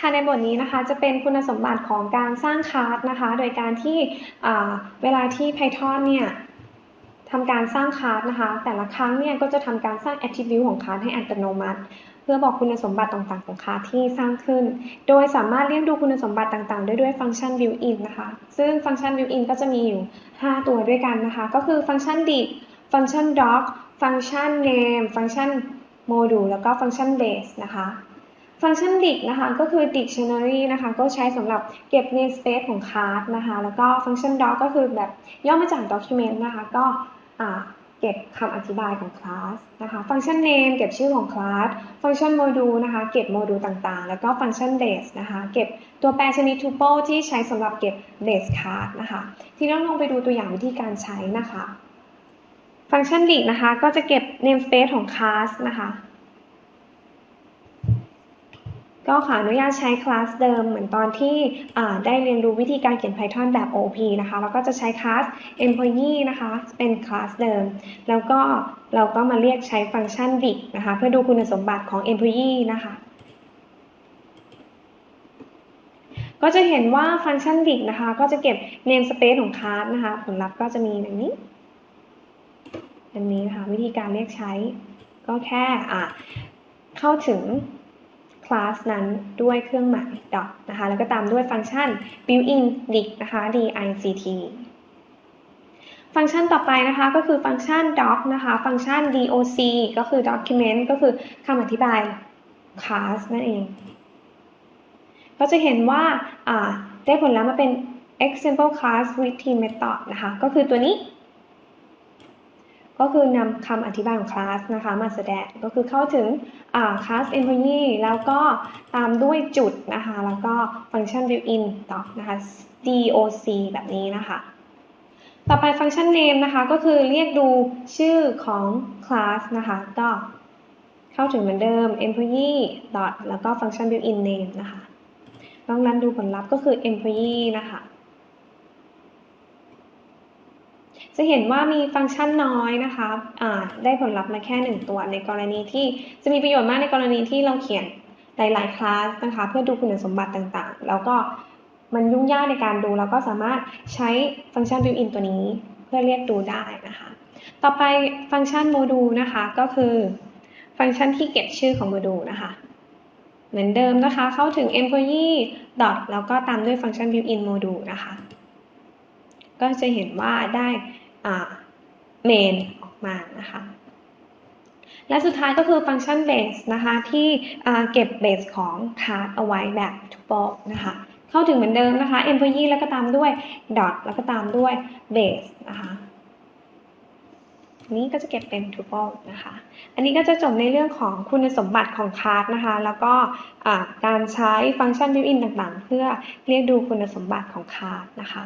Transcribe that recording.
ค่ะในบทนี้นะคะจะเป็นคุณสมบัติของการสร้างคลาสนะคะ โดยการที่เวลาที่ Python เนี่ยทำการสร้างคลาสนะคะ แต่ละครั้งเนี่ยก็จะทำการสร้าง attribute ของคลาสให้อัตโนมัติ เพื่อบอกคุณสมบัติต่างๆของคลาสที่สร้างขึ้น โดยสามารถเรียกดูคุณสมบัติต่างๆ ได้ด้วยฟังก์ชัน built-in นะคะ ซึ่งฟังก์ชัน built-in ก็จะมีอยู่ 5 ตัวด้วยกันนะคะ ก็คือฟังก์ชัน dict ฟังก์ชัน doc ฟังก์ชัน name ฟังก์ชัน module แล้วก็ฟังก์ชัน base นะคะ ฟังก์ชัน dict นะคะก็คือ dictionary นะคะก็ใช้สำหรับเก็บ namespace ของ class นะคะแล้วก็ฟังก์ชัน doc ก็คือแบบย่อมาจาก document นะคะก็เก็บคำอธิบายของ class นะคะฟังก์ชัน name เก็บชื่อของ class ฟังก์ชัน module นะคะเก็บโมดูลต่างๆ แล้วก็ฟังก์ชัน base นะคะเก็บตัวแปรชนิด tuple ที่ใช้สำหรับเก็บ base class นะคะทีนี้ลองไปดูตัวอย่างวิธีการใช้นะคะ ฟังก์ชัน dict นะคะก็จะเก็บ namespace ของ class นะคะ ก็ขออนุญาตใช้คลาสเดิมเหมือนตอนที่ได้เรียนรู้วิธีการเขียน Python แบบ OP นะคะ แล้วก็จะใช้คลาส employee นะคะ เป็นคลาสเดิม แล้วก็เราก็มาเรียกใช้ฟังก์ชัน dict นะคะ เพื่อดูคุณสมบัติของ employee นะคะก็จะเห็นว่าฟังก์ชัน dict นะคะ ก็จะเก็บ namespace ของคลาสนะคะ ผลลัพธ์ก็จะมีอย่างนี้อันนี้นะคะวิธีการเรียกใช้ ก็แค่เข้าถึง คลาสนั้นด้วยเครื่องหมาย dot นะคะ แล้วก็ตามด้วยฟังก์ชัน built-in dict นะคะ dict ฟังก์ชันต่อไปนะคะก็คือฟังก์ชัน doc นะคะ ฟังก์ชัน doc ก็คือ document ก็คือคำอธิบายคลาสนั่นเอง ก็จะเห็นว่าได้ผลลัพธ์มาเป็น example class with team method นะคะ ก็คือตัวนี้ ก็คือนำคำอธิบายของคลาสนะคะมาแสดงก็คือเข้าถึงคลาส employee แล้วก็ตามด้วยจุดนะคะ แล้วก็ฟังก์ชัน built-in ต่อนะคะ doc แบบนี้นะคะ ต่อไปฟังก์ชัน name นะคะ ก็คือเรียกดูชื่อของคลาสนะคะ ก็เข้าถึงเหมือนเดิม employee dot แล้วก็ฟังก์ชัน built-in name นะคะลองรันดูผลลัพธ์ก็คือ employee นะคะ จะเห็นว่ามีฟังก์ชันน้อยนะคะะได้ผลลัพธ์มาแค่ 1 ตัวในกรณีที่จะมีประโยชน์มากในกรณีที่เราเขียนหลายๆคลาสนะคะ เพื่อดูคุณสมบัติต่างๆ แล้วก็มันยุ่งยากในการดูเราก็สามารถใช้ฟังก์ชัน built-in ตัวนี้ เพื่อเรียกดูได้นะคะ ต่อไปฟังก์ชันโมดูลนะคะก็คือ ฟังก์ชันที่เก็บชื่อของโมดูลนะคะเหมือนเดิมนะคะ เข้าถึง employee dot แล้วก็ตามด้วยฟังก์ชัน built-in module นะคะ ก็จะเห็นว่าได้ เมนออกมานะคะและสุดท้ายก็คือฟังก์ชัน base นะคะ ที่เก็บ base ของ card เอาไว้แบบ tuple นะคะ เข้าถึงเหมือนเดิมนะคะ employee แล้วก็ตามด้วย dot แล้วก็ตามด้วย base นะคะนี้ก็จะเก็บเป็น tuple นะคะ อันนี้ก็จะจบในเรื่องของคุณสมบัติของ card นะคะ แล้วก็การใช้ฟังก์ชัน built-in ต่างๆ เพื่อเรียกดูคุณสมบัติของ card นะคะ